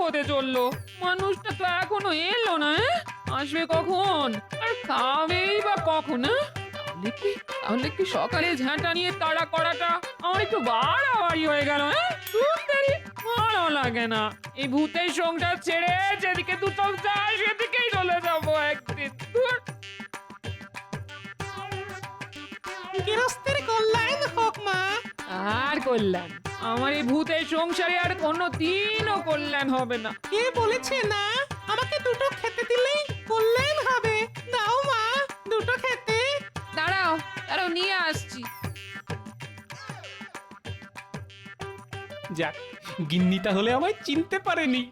হতে চলল। মানুষটা তো এখনও এলো না এ? আসবে কখন? আর খাবেই বা কখন তাহলে কি তাহলে কি সকালে ঝাঁটা নিয়ে তাড়া করাটা আমার একটু বাড়াবাড়ি হয়ে গেল হ্যাঁ? ভালো লাগে না। এই ভূতের সংসার ছেড়ে যেদিকে দু চোখ যায়, সেদিকেই চলে যাব একদিন। গৃহস্থের কল্যাণ হোক মা। আর কল্যাণ আমার এই ভূতের সংসারে আর কোনো দিনও কল্যাণ হবে না। কে বলেছে না? আমাকে দুটো খেতে দিলেই কল্যাণ হবে। দাও মা দুটো খেতে। দাঁড়াও দাঁড়াও নিয়ে আসছি। যাক গিন্নিটা হলে আমায় চিনতে পারেনি।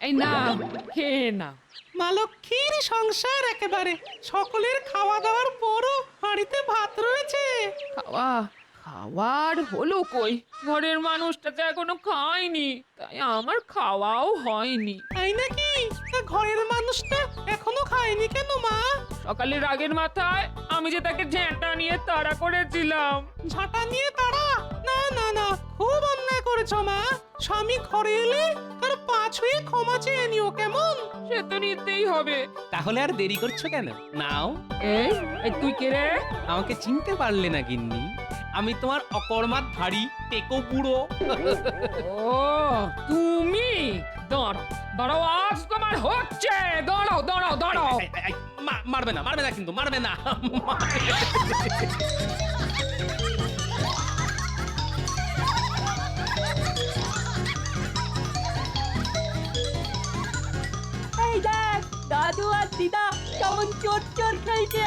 এই না খেয়ে না মা লক্ষ্মীর সংসার একেবারে। সকলের খাওয়া দাওয়ার পরও হাঁড়িতে ভাত রয়েছে। খাওয়া খাওয়ার হলো কই? ঘরের মানুষটা তো এখনও খায়নি তাই আমার খাওয়াও হয়নি। তাই নাকি? তা ঘরের মানুষটা এখনও খায়নি কেন মা? সকালে রাগের মাথায় আমি যে তাকে ঝ্যাঁটা নিয়ে তাড়া করেছিলাম। ঝাঁটা নিয়ে তারা না না না খুব অন্যায় করেছ মা। স্বামী ঘরে এলে তার পা ছুঁয়ে ক্ষমা চেয়ে নিও কেমন? সে তো নিতেই হবে। তাহলে আর দেরি করছ কেন? নাও। এই এই তুই কে রে? আমাকে চিনতে পারলে না গিন্নি। আমি তোমার অকর্মাত ভারী টেকো বুড়ো। ও তুমি? দাঁড়াও দাঁড়াও আজ তোমার হচ্ছে। দাঁড়াও দাঁড়াও দাঁড়াও। এই, এই, এই, মারবে না মারবে না কিন্তু মারবে না। দাদু আর দিদা কেমন চোর চোর খেলছে?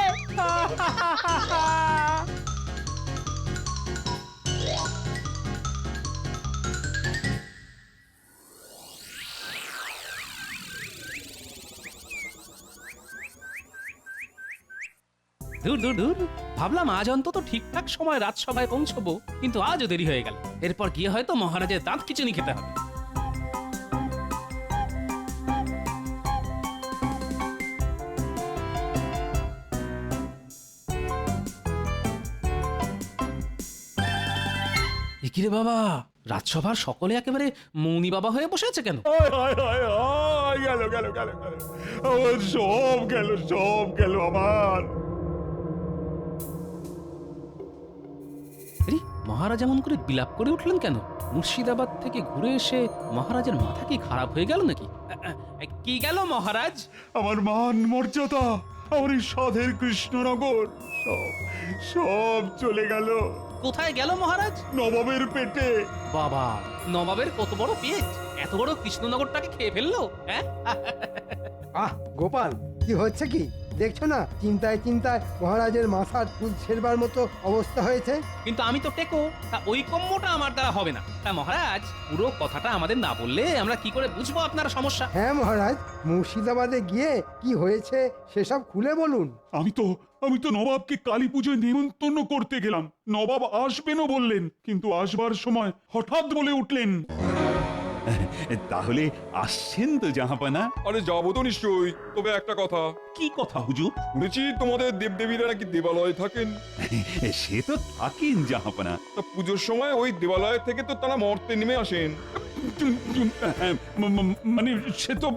দূর দূর দূর। ভাবলাম আজ অন্তত ঠিকঠাক সময় রাজসভায় পৌঁছবো, কিন্তু আজও দেরি হয়ে গেল। এরপর গিয়ে হয়তো মহারাজের দাঁত খিচুনি খেতে হবে। রে বাবা রাজসভার সকলে একেবারে মৌনি বাবা হয়ে বসে আছে কেন? গেল গেল গেল গেল। আমার সব গেল সব গেল আমার। মহারাজ এমন করে বিলাপ করে উঠলেন কেন? মুর্শিদাবাদ থেকে ঘুরে এসে মহারাজের মাথা কি খারাপ হয়ে গেল নাকি? কি গেল মহারাজ? আমার মান মর্যাদা আমার এই সাধের কৃষ্ণনগর সব সব চলে গেল। কোথায় গেল মহারাজ? নবাবের পেটে। বাবা নবাবের কত বড় পেট। এত বড় কৃষ্ণনগরটাকে খেয়ে ফেলল হ্যাঁ? আহ গোপাল কি হচ্ছে কি? দেখছ না? চিন্তায় চিন্তায় মহারাজের মাথার চুল ছেড়বার মতো অবস্থা হয়েছে? কিন্তু আমি তো টেকো তা ওই কম্যটা আমার দ্বারা হবে না। তা মহারাজ পুরো কথাটা আমাদের না বললে আমরা কি করে বুঝব আপনার সমস্যা? হ্যাঁ মহারাজ মুর্শিদাবাদে গিয়ে কি হয়েছে সেসব খুলে বলুন। আমি তো আমি তো নবাবকে কালী পুজোয় নেমন্তন্ন করতে গেলাম। নবাব আসবেনও বললেন কিন্তু আসবার সময় হঠাৎ বলে উঠলেন। তাহলে আসছেন তো জাহাপানা। আরে যাব তো নিশ্চয়ই তবে একটা কথা। কি কথা হুজুর? শুনেছি তোমাদের দেবদেবীরা নাকি দেবালয়ে থাকেন। সে তো থাকেন জাহাপানা। তা পুজোর সময় ওই দেবালয় থেকে তো তারা মর্তে নেমে আসেন। ম- মানে সে তো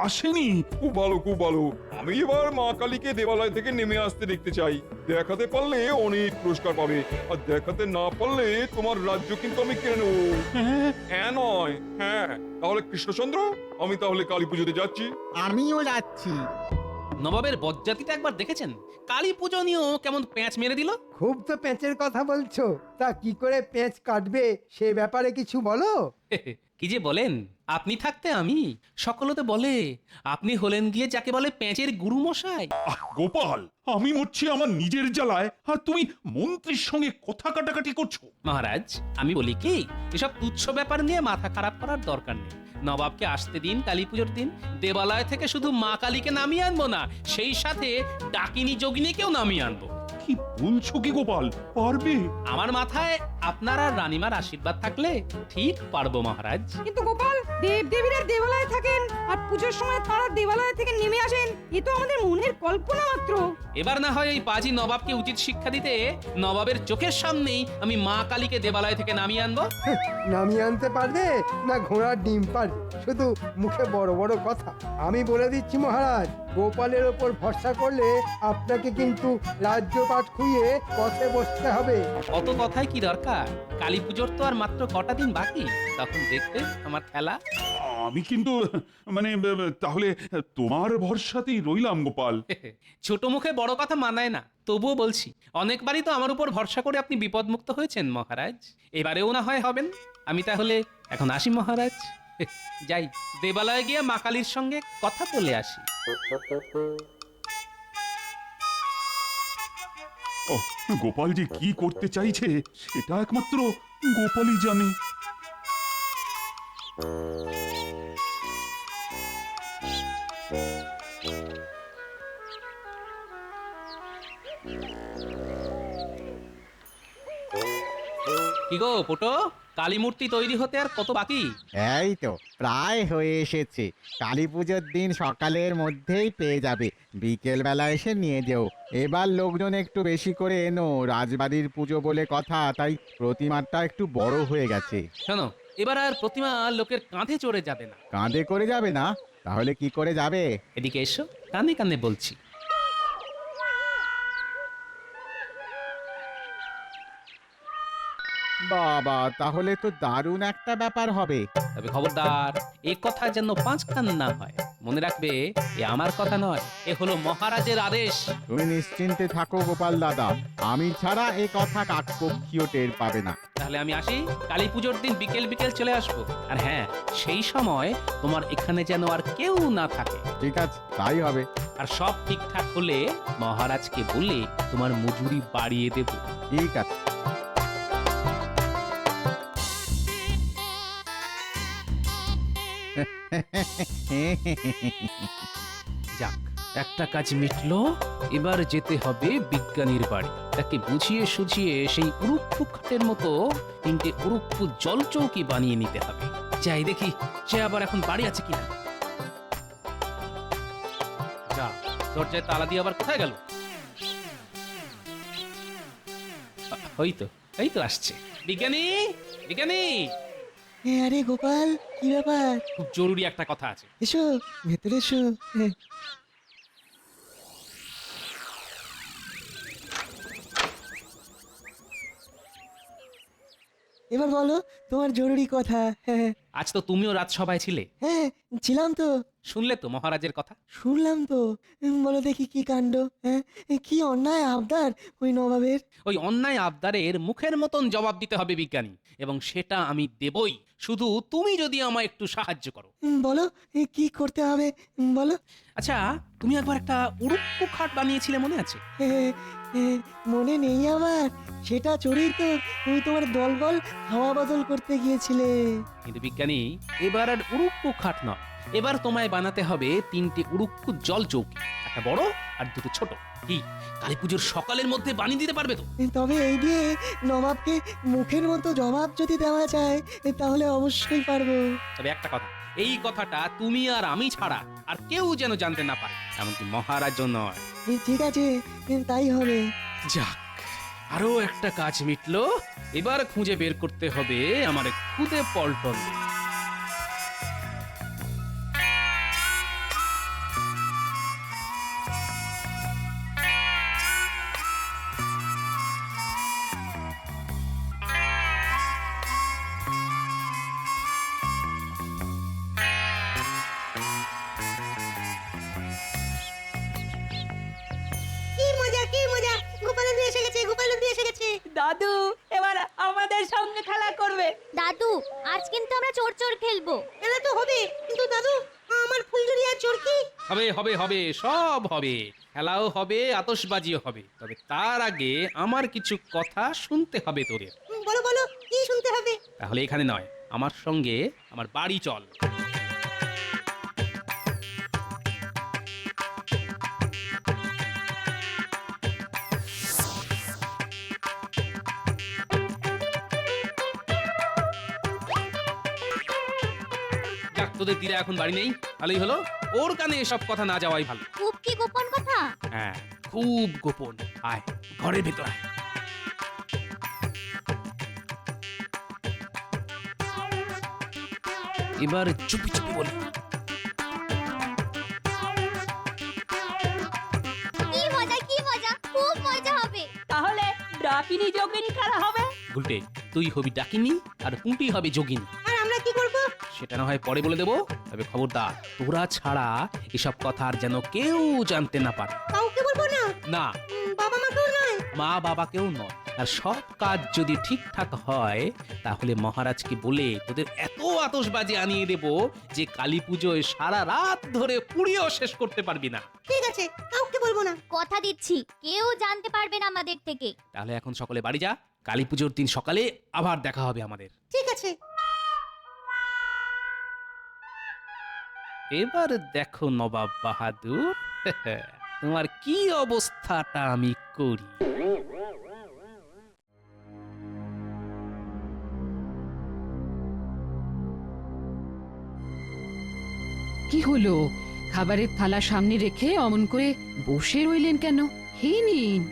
আসেনি। খুব ভালো খুব ভালো আমি এবার মা কালীকে দেবালয় থেকে নেমে আসতে দেখতে চাই। দেখাতে পারলে অনেক পুরস্কার পাবে আর দেখাতে না পারলে তোমার রাজ্য কিন্তু আমি কেড়ে নেব। হ্যাঁ নয় হ্যাঁ। তাহলে কৃষ্ণচন্দ্র আমি তাহলে কালী পুজোতে যাচ্ছি। আমিও যাচ্ছি। নবাবের বজ্জাতিটা একবার দেখেছেন? কালী পুজো নিয়েও কেমন প্যাঁচ মেরে দিল? খুব তো প্যাঁচের কথা বলছো। তা কি করে প্যাঁচ কাটবে সে ব্যাপারে কিছু বলো? কি যে বলেন? আপনি থাকতে আমি? সকলতে বলে আপনি হলেন গিয়ে যাকে বলে প্যাঁচের গুরু মশাই আহ, গোপাল আমি মরছি আমার নিজের জ্বালায় আর তুমি মন্ত্রীর সঙ্গে কথা কাটাকাটি করছ। মহারাজ আমি বলি কি এসব তুচ্ছ ব্যাপার নিয়ে মাথা খারাপ করার দরকার নেই। নবাবকে আসতে দিন, কালী পুজোর দিন। দেবালয় থেকে শুধু মা কালীকে নামিয়ে আনব না, সেই সাথে ডাকিনী যোগিনীকেও নামিয়ে আনব। কি বলছো কি গোপাল? পারবে? আমার মাথায় আপনার আর রানীমার আশীর্বাদ থাকলে ঠিক পারব মহারাজ। কিন্তু গোপাল দেব দেবীরা দেবালয়ে থাকেন আর পুজোর সময় তারা দেবালয় থেকে নেমে আসেন। এ তো আমাদের মনের কল্পনা মাত্র। এবার না হয় এই বাজি নবাবকে উচিত শিক্ষা দিতে নবাবের চোখের সামনেই আমি মা কালীকে দেবালয় থেকে নামিয়ে আনব। নামিয়ে আনতে পারবে না ঘোড়ার ডিম পারবে? শুধু মুখে বড় বড় কথা। আমি বলে দিচ্ছি মহারাজ। গোপালের ওপর ভরসা করলে আপনাকে কিন্তু রাজ্যপাট খুইয়ে পথে বসতে হবে। অত কথাই কি দরকার? কালী পুজোর তো আর মাত্র কটা দিন বাকি। তখন দেখতে আমার খেলা। আমি কিন্তু মানে তাহলে তোমার ভরসাতেই রইলাম গোপাল। ছোট মুখে বড় কথা মানায় না। তবুও বলছি অনেকবারই তো আমার উপর ভরসা করে আপনি বিপদমুক্ত হয়েছেন মহারাজ। এবারেও না হয় হবেন। আমি তাহলে এখন আসি মহারাজ। যাই দেবালয়ে গিয়ে মা কালীর সঙ্গে কথা বলে আসি। ও গোপাল যে কি করতে চাইছে সেটা একমাত্র গোপালই জানে। কি গো পোটো? কালী মূর্তি তৈরি হতে আর কত বাকি? এই তো প্রায় হয়ে এসেছে। কালী পুজোর দিন সকালের মধ্যেই পেয়ে যাবে। বিকেল বেলা এসে নিয়ে যেও। এবার লোকজন একটু বেশি করে এনো। রাজবাড়ির পুজো বলে কথা তাই প্রতিমাটা একটু বড় হয়ে গেছে। শোনো এবার আর প্রতিমা লোকের কাঁধে চড়ে যাবে না। কাঁধে করে যাবে না? তাহলে কি করে যাবে? এদিকে এসো কানে কানে বলছি। বাবা তাহলে তো দারুণ একটা ব্যাপার হবে। তবে খবরদার এ কথা যেন পাঁচ কান না হয়। মনে রাখবে এ আমার কথা নয় এ হলো মহারাজের আদেশ। তুমি নিশ্চিন্তে থাকো গোপাল দাদা। আমি ছাড়া এ কথা কাকপক্ষীয় টের পাবে না। তাহলে আমি আসি কালী পুজোর দিন বিকেল বিকেল চলে আসব। আর হ্যাঁ সেই সময় তোমার এখানে যেন আর কেউ না থাকে। ঠিক আছে তাই হবে। আর সব ঠিকঠাক হলে মহারাজকে বলে তোমার মজুরি বাড়িয়ে দেব। ঠিক আছে। যাক, একটা কাজ মিটলো, এবার যেতে হবে বিজ্ঞানীর বাড়ি। তাকে বুঝিয়ে সুঝিয়ে সেই উড়ুপ্পু খাটের মতো তিনটে উড়ুপ্পু জল চৌকি বানিয়ে নিতে হবে। যাই দেখি, সে আবার এখন বাড়ি আছে কিনা। যা, দরজায় তালা দিয়ে আবার কোথায় গেল? আ- ওই তো এই তো আসছে। বিজ্ঞানী বিজ্ঞানী! আরে গোপাল কি ব্যাপার? খুব জরুরি একটা কথা আছে। এসো ভেতরে এসো। হ্যাঁ। এবার বলো তোমার জরুরি কথা। হ্যাঁ আজ তো তুমিও রাজসভায় ছিলে। হ্যাঁ ছিলাম তো। শুনলে তো মহারাজের কথা? শুনলাম তো। বলো দেখি কি কাণ্ড। হ্যাঁ কি অন্যায় আবদার ওই নবাবের? ওই অন্যায় আবদারের মুখের মতন জবাব দিতে হবে বিজ্ঞানী এবং সেটা আমি দেবই। শুধু তুমি যদি আমায় একটু সাহায্য করো। বলো কি করতে হবে? বলো। আচ্ছা তুমি একবার একটা উড়ুপ্পু খাট বানিয়েছিলে মনে আছে? মনে নেই আমার। সেটা চড়েই তো। তুমি তোমার দলবল হাওয়া বদল করতে গিয়েছিলে? কিন্তু বিজ্ঞানী এবার আর উড়ুপ্পু খাট নয়। এবার তোমায় বানাতে হবে তিনটে উড়ুপ্পু জল চৌকি একটা বড় আর দুটো ছোট। কি কালী পুজোর সকালের মধ্যে বানিয়ে দিতে পারবে তো? তবে এই দিয়ে নবাবকে মুখের মতো জবাব যদি দেওয়া যায় তাহলে অবশ্যই পারব। তবে একটা কথা এই কথাটা তুমি আর আমি ছাড়া আর কেউ যেন জানতে না পারে এমনকি মহারাজও নয়। ঠিক আছে তাই হবে। যাক আরও একটা কাজ মিটলো। এবার খুঁজে বের করতে হবে আমার খুদে পল্টন দাদু আজ কিন্তু আমরা চোর চোর খেলব। এলা তো হবে কিন্তু দাদু আমার ফুলঝুরি আর চোরকি হবে হবে হবে সব হবে। খেলাও হবে আতশবাজিও হবে। তবে তার আগে আমার কিছু কথা শুনতে হবে তোদের। বলো বলো কি শুনতে হবে? তাহলে এখানে নয় আমার সঙ্গে আমার বাড়ি চল। তোদের তীরা এখন বাড়ি নেই? ভালোই হলো। ওর কানে এসব কথা না যাওয়াই ভালো। খুব কি গোপন কথা? হ্যাঁ খুব গোপন। আয় ঘরের ভেতর আয়। এবার চুপি চুপি বলি। কি মজা কি মজা? খুব মজা হবে। তাহলে ডাকিনি যোগিনী খেলা হবে? গুলটে তুই হবি ডাকিনি আর পুঁটি হবে যোগিনী। সেটা না হয় পরে বলে দেবো। তবে খবরদার তোরা ছাড়া এসব কথা আর যেন কেউ জানতে না পারে। কাউকে বলব না? না। বাবা মাকেও নয়? মা বাবাকেও নয়। আর সব কাজ যদি ঠিকঠাক হয় তাহলে মহারাজকে বলে তোদের এত আতশবাজি আনিয়ে দেব যে কালী পুজোয় সারা রাত ধরে পুড়িয়েও শেষ করতে পারবি না। ঠিক আছে কাউকে বলব না। কথা দিচ্ছি কেউ জানতে পারবে না আমাদের থেকে। তাহলে এখন সকলে বাড়ি যা। কালী পুজোর দিন সকালে আবার দেখা হবে আমাদের। ঠিক আছে। এবার দেখো নবাব বাহাদুর তোমার কি অবস্থাটা আমি করি? কি হলো? খাবারের থালা সামনে রেখে অমন করে বসে রইলেন কেন? খেয়ে নিন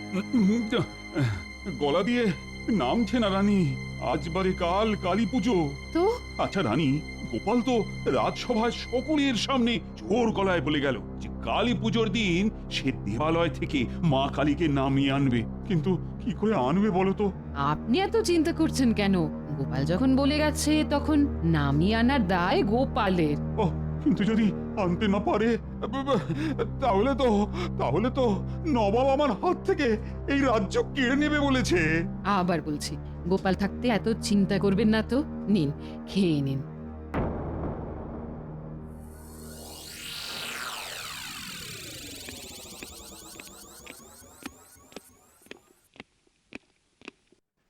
গলা দিয়ে নামছে না রানী। আজ বারে কাল কালী পুজো। তো আচ্ছা রানী গোপাল তো রাজসভায় সকলের সামনে জোর গলায় বলে গেল যে কালী পুজোর দিন সে দেবালয় থেকে মা কালীকে নামিয়ে আনবে। কিন্তু কি করে আনবে বলো তো? আপনি এত চিন্তা করছেন কেন? গোপাল যখন বলে গেছে তখন নামিয়ে আনার দায় গোপালের। ও কিন্তু যদি আনতে না পারে তাহলে তো তাহলে তো নবাব আমার হাত থেকে এই রাজ্য কেড়ে নেবে বলেছে। আবার বলছি গোপাল থাকতে এত চিন্তা করবেন না তো। নিন, খেয়ে নিন।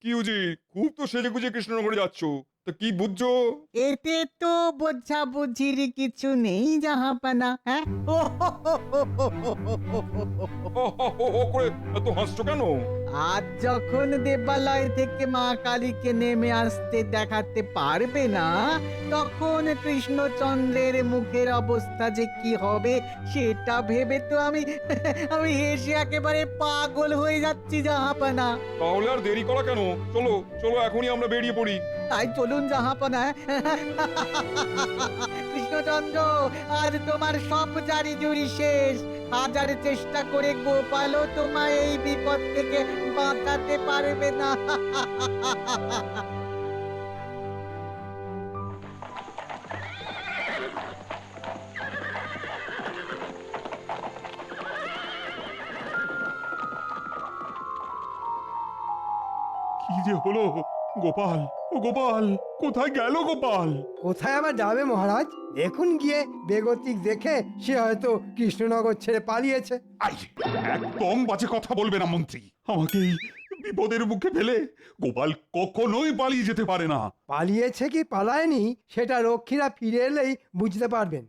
কি উজি খুব তো সেজে গুজে কৃষ্ণনগরে যাচ্ছ। তা কি বুঝছ এতে তো বোঝাবুঝির কিছু নেই জাহাপানা হ্যাঁ ও হো হো হো হো হো হো হো হো হো। হো হো হো হো করে এত হাসছো কেন আজ যখন দেবালয় থেকে মা কালীকে নেমে আসতে দেখাতে পারবে না তখন কৃষ্ণচন্দ্রের মুখের অবস্থা যে কি হবে সেটা ভেবে তো আমি আমি হেসে একেবারে পাগল হয়ে যাচ্ছি জাহাপানা তাহলে আর দেরি করা কেন চলো চলো এখনই আমরা বেরিয়ে পড়ি তাই চলুন জাহাপনা কৃষ্ণচন্দ্র, আজ তোমার সব জারি জুরি শেষ। হাজার চেষ্টা করে গোপালও তোমায় এই বিপদ থেকে বাঁচাতে পারবে না। কি যে হলো? গোপাল ও গোপাল কোথায় গেল গোপাল? কোথায় আবার যাবে মহারাজ? দেখুন গিয়ে বেগতিক দেখে সে হয়তো কৃষ্ণনগর ছেড়ে পালিয়েছে। আই একদম বাজে কথা বলবে না মন্ত্রী। আমাকে এই বিপদের মুখে ফেলে গোপাল কখনোই পালিয়ে যেতে পারে না। পালিয়েছে কি পালায়নি সেটা রক্ষীরা ফিরে এলেই বুঝতে পারবেন।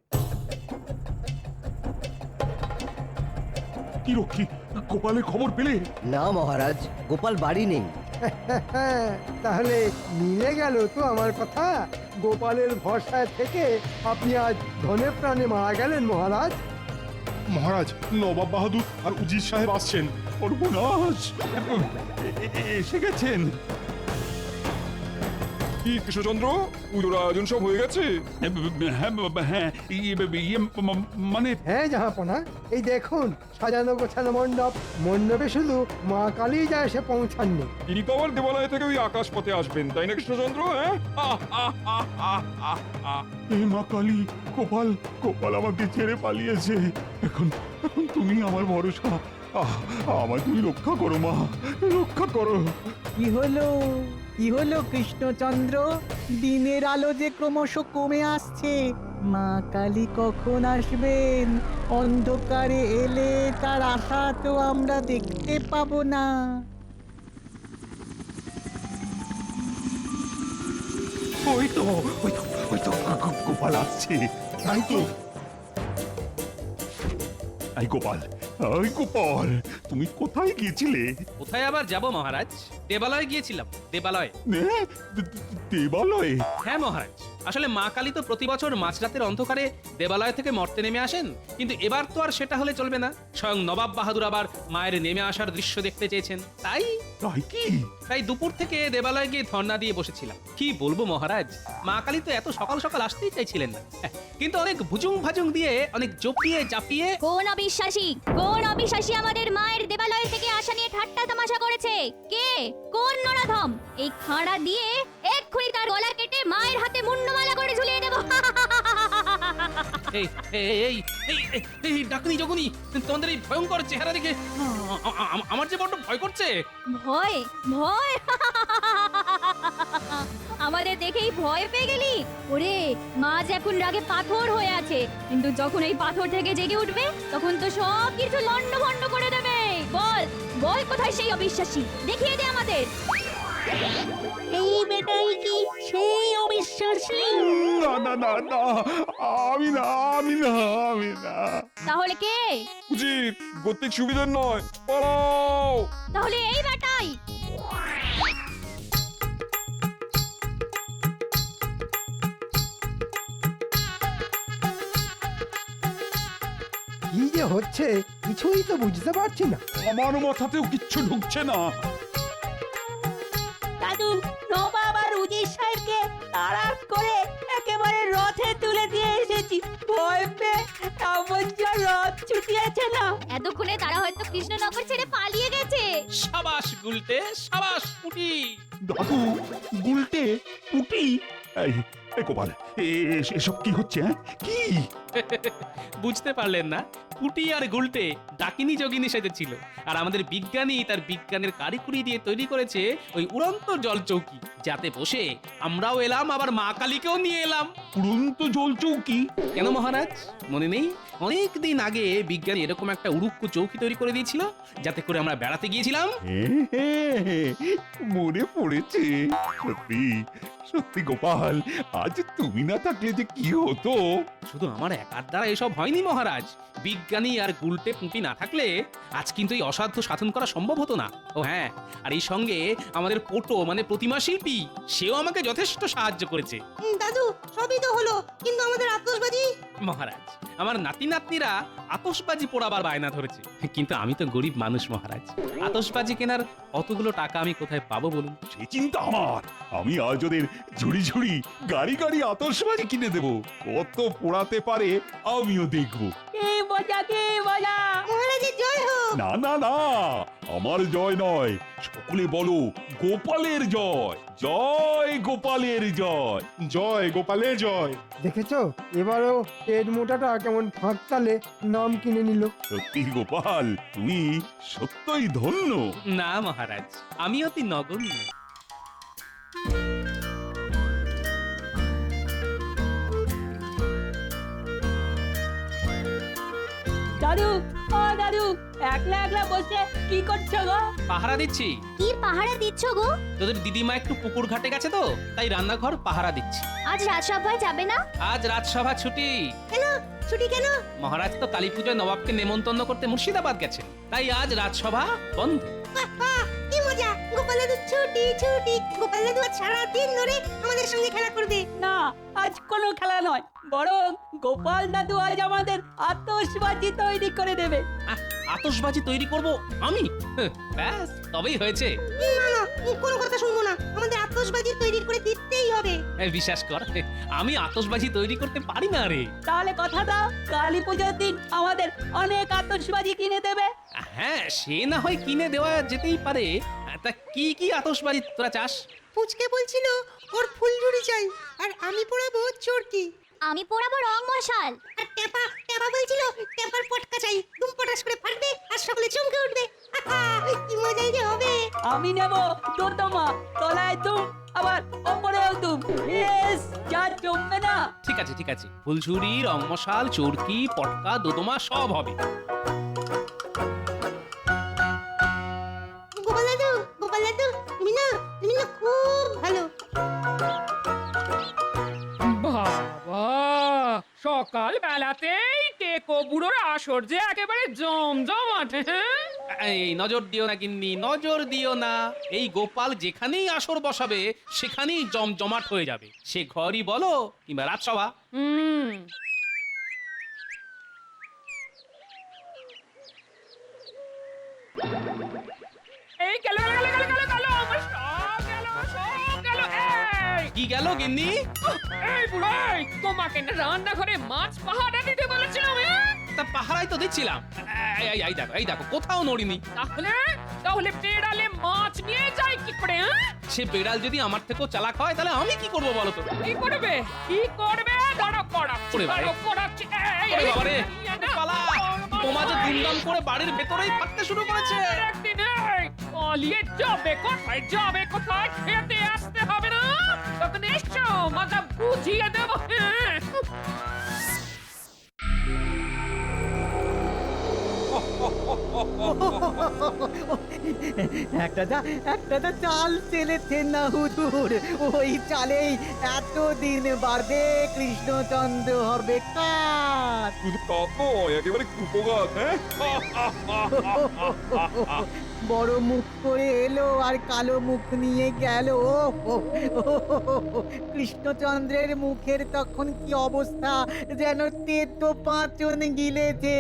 কি রক্ষী গোপালের খবর পেলে? না মহারাজ গোপাল বাড়ি নেই। তাহলে মিলে গেল তো আমার কথা? গোপালের ভরসায় থেকে আপনি আজ ধনে প্রাণে মারা গেলেন, মহারাজ। মহারাজ, নবাব বাহাদুর আর উজির সাহেব আসছেন। সর্বনাশ এসে গেছেন। কি কৃষ্ণচন্দ্র? পুজোর আয়োজন সব হয়ে গেছে? হ্যাঁ হ্যাঁ ইয়ে মানে হ্যাঁ জাহাপনা এই দেখুন সাজানো গোছানো মণ্ডপ মণ্ডপে শুধু মা কালী যা এসে পৌঁছাননি। তিনি তো আবার দেবালয় থেকে ওই আকাশ পথে আসবেন তাই না কৃষ্ণচন্দ্র হ্যাঁ? এ মা কালী গোপাল গোপাল আমাকে ছেড়ে পালিয়েছে। এখন এখন তুমি আমার ভরসা। আমায় তুমি রক্ষা করো মা রক্ষা করো। কি হলো? কি হলো কৃষ্ণচন্দ্র? দিনের আলো যে ক্রমশ কমে আসছে, মা কালী কখন আসবেন? অন্ধকারে এলে তার আশা তো আমরা দেখতে পাবো না। গোপাল আসছে। তাই তো। গোপাল গোপাল। তুমি কোথায় গিয়েছিলে? কোথায় আবার যাব মহারাজ? দেবালয়ে গিয়েছিলাম দেবালয়ে। দে- দেবালয়ে। হ্যাঁ মহারাজ। আসলে মা কালী তো প্রতি বছর মাঝরাতের অন্ধকারে দেবালয় থেকে মর্তে নেমে আসেন কিন্তু এবার তো আর সেটা হলে চলবে না। স্বয়ং নবাব বাহাদুর আবার মায়ের নেমে আসার দৃশ্য দেখতে চেয়েছেন। তাই? তাই কি? তাই দুপুর থেকে দেবালয়ে গিয়ে ধর্ণা দিয়ে বসেছিলাম। কি বলব মহারাজ? মা কালী তো এত সকাল সকাল আসতেই চাইছিলেন না। হ্যাঁ, কিন্তু অনেক ভুজুং ভাজুং দিয়ে অনেক জপিয়ে চাপিয়ে কোন অবিশ্বাসী কোন অবিশ্বাসী আমাদের মায়ের দেবালয় থেকে আসা নিয়ে ঠাট্টা তামাশা করেছে? কে? কোন নরাধম? এই খাঁড়া দিয়ে তার গলা কেটে মায়ের হাতে মুন্ডমালা করে ঝুলিয়ে দেব। এই এই এই এই ডাকনি জগনি তোমাদের এই ভয়ঙ্কর চেহারা দেখে আমার যে বড্ড ভয় করছে। ভয় ভয়। আমাদের দেখেই ভয় পেয়ে গেলি? ওরে মাছ এখন রাগে পাথর হয়ে আছে। কিন্তু যখন এই পাথর থেকে জেগে উঠবে তখন তো সব কিছু লন্ড ভন্ড করে দেবে। বল বল কোথায় সেই অবিশ্বাসী? দেখিয়ে দে আমাদের। এই বেটাই কি সেই অবিশ্বাসী? না না না না আমি না আমি না আমি না। তাহলে কে? উচিত গতিক সুবিধার নয় পালাও তাহলে এই বেটাই। কি যে হচ্ছে কিছুই তো বুঝতে পারছি না। আমার মাথাতেও কিচ্ছু ঢুকছে না। যা রথ ছুটিয়েছে না। এতক্ষণে তারা হয়তো কৃষ্ণনগর ছেড়ে পালিয়ে গেছে। সাবাস গুলতে সাবাস পুটি। দাদু গুলতে পুটি? এই এই গোপাল এ- এ- এসব কি হচ্ছে হ্যাঁ? কি? বুঝতে পারলেন না পুটি আর গুলটে ডাকিনী যোগিনী সেজেছিল আর আমাদের বিজ্ঞানী তার বিজ্ঞানের কারিকুরি দিয়ে তৈরি করেছে ওই উড়ন্ত জল চৌকি যাতে বসে আমরাও এলাম আবার মা কালীকেও নিয়ে এলাম। উড়ন্ত জল চৌকি কেন মহারাজ? মনে নেই? অনেক দিন আগে বিজ্ঞানী এরকম একটা উড়ুক্কু চৌকি তৈরি করে দিয়েছিল যাতে করে আমরা বেড়াতে গিয়েছিলাম। মনে পড়েছে। সত্যি সত্যি গোপাল আজ তুমি না থাকলে যে কি হতো? শুধু আমার একার দ্বারা এসব হয়নি মহারাজ। বিজ্ঞানী আর গুলটে পুঁটি না থাকলে আজ কিন্তু এই অসাধ্য সাধন করা সম্ভব হতো না। ও হ্যাঁ আর এই সঙ্গে আমাদের পোটো মানে প্রতিমা শিল্পী সেও আমাকে যথেষ্ট সাহায্য করেছে। দাদু সবই তো হলো কিন্তু আমাদের আতশবাজি? মহারাজ আমার নাতি নাতনিরা আতশবাজি পোড়াবার বায়না ধরেছে। কিন্তু আমি তো গরিব মানুষ মহারাজ। আতশবাজি কেনার অতগুলো টাকা আমি কোথায় পাবো বলুন? সে চিন্তা আমার। আমি আজ ওদের ঝুড়ি ঝুড়ি গাড়ি গাড়ি আতসবাজি কিনে দেব। কত পোড়াতে পারে আমিও দেখব। কে মজা কে মজা মহারাজের জয় হোক। না না না আমার জয় নয়। সকলে বলো গোপালের জয়। জয় গোপালের জয়। জয় গোপালের জয়। দেখেছ? এবারও পেট মোটাটা কেমন ফাঁক তালে নাম কিনে নিল। সত্যি গোপাল তুমি সত্যই ধন্য। না মহারাজ। আমি অতি নগণ্য। দাদু ও দাদু একলা একলা বসে কি করছ গো? পাহারা দিচ্ছি। কি পাহারা দিচ্ছ গো? তোদের দিদিমা একটু পুকুর ঘাটে গেছে তো তাই রান্নাঘর পাহারা দিচ্ছি। আজ রাজসভায় যাবে না? আজ রাজসভা ছুটি। ছুটি কেন? মহারাজ তো কালী পুজোয় নবাবকে নেমন্তন্ন করতে মুর্শিদাবাদ গেছেন তাই আজ রাজসভা বন্ধ। মজা গোপাল দাদু ছুটি। ছুটি গোপাল দাদু সারা দিন ধরে আমাদের সঙ্গে খেলা করবে। না আজ কোনো খেলা নয় বরং গোপাল দাদু আজ আমাদের আতশবাজি তৈরি করে দেবে। আহ, আতশবাজি তৈরি করব আমি? হ্যাঁ, ব্যাস তবেই হয়েছে। না না কোনো কথা শুনব না। আমাদের আতশবাজি তৈরি করে দিতেই হবে। এই বিশ্বাস কর আমি আতশবাজি তৈরি করতে পারি না রে। তাহলে কথা দাও কালী পুজোর দিন আমাদের অনেক আতশবাজি কিনে দেবে। হ্যাঁ সে না হয় কিনে দেওয়া যেতেই পারে। তা কি কি আতশবাজি তোরা চাস? পুচকে বলছিল ওর ফুলঝুরি চাই আর আমি পড়াবো চোরকি। আমি পড়াবো রং মশাল। আর টেপা টেপা বলছিল টেপার পটকা চাই দুম পটাস করে ফাটবে আর সকলে চমকে উঠবে। আহা, কি মজাই যে হবে। আমি নেব দোতমা তলায় দুম আবার ওপরেও দুম। ইয়েস যা জমবে না। ঠিক আছে ঠিক আছে। ফুলঝুরি রংমশাল চোরকি পটকা দোদমা সব হবে। সকাল বেলাতেই টেকো বুড়োর আসর যে একেবারে জমজমাট হ্যাঁ? এই নজর দিও না গিন্নি নজর দিও না। এই গোপাল যেখানেই আসর বসাবে সেখানেই জমজমাট হয়ে যাবে। সে ঘরই বলো কিংবা রাজসভা। হুম। কি গেল গিন্নি এই বুড়াই তোমাকে না রান্নাঘরে মাছ পাহাড়া দিতে বলেছিলাম হ্যাঁ? তা পাহারাই তো দিচ্ছিলাম এই, এই, এই দেখো এই দেখো কোথাও নড়িনি তাহলে তাহলে বেড়ালে মাছ নিয়ে যায় কি করে হ্যাঁ? সে বেড়াল যদি আমার থেকেও চালাক হয় তাহলে আমি কি করব বলো তো কি করবে কি করবে দাঁড়া করাচ্ছি ওরে বাবা রে। দাঁড়া করাচ্ছি এই, ওরে এই, বাবারে, ইয়ে না, পালা বোমা যে দুমদাম করে বাড়ির ভেতরেই ফাটতে শুরু করেছে একদিন এই, পালিয়ে যাবে কোথায় যাবে কোথায় খেতে আসতে তখন এসো মজা বুঝিয়ে দেবো। একটা যা একটা যা চাল চেলেছেন না হুজুর ওই চালেই এতদিন বাড়বে কৃষ্ণচন্দ্র হবে শুধু একেবারে কুপগাছ হ্যাঁ? বড় মুখ করে এলো আর কালো মুখ নিয়ে গেল। কৃষ্ণচন্দ্রের মুখের তখন কি অবস্থা? যেন তেতো পাঁচন গিলেছে।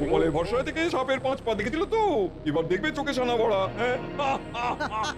গোপালের ভরসায় থেকে সাপের পাঁচ পা দেখেছিল তো? এবার দেখবে চোখে সানা ভরা হ্যাঁ?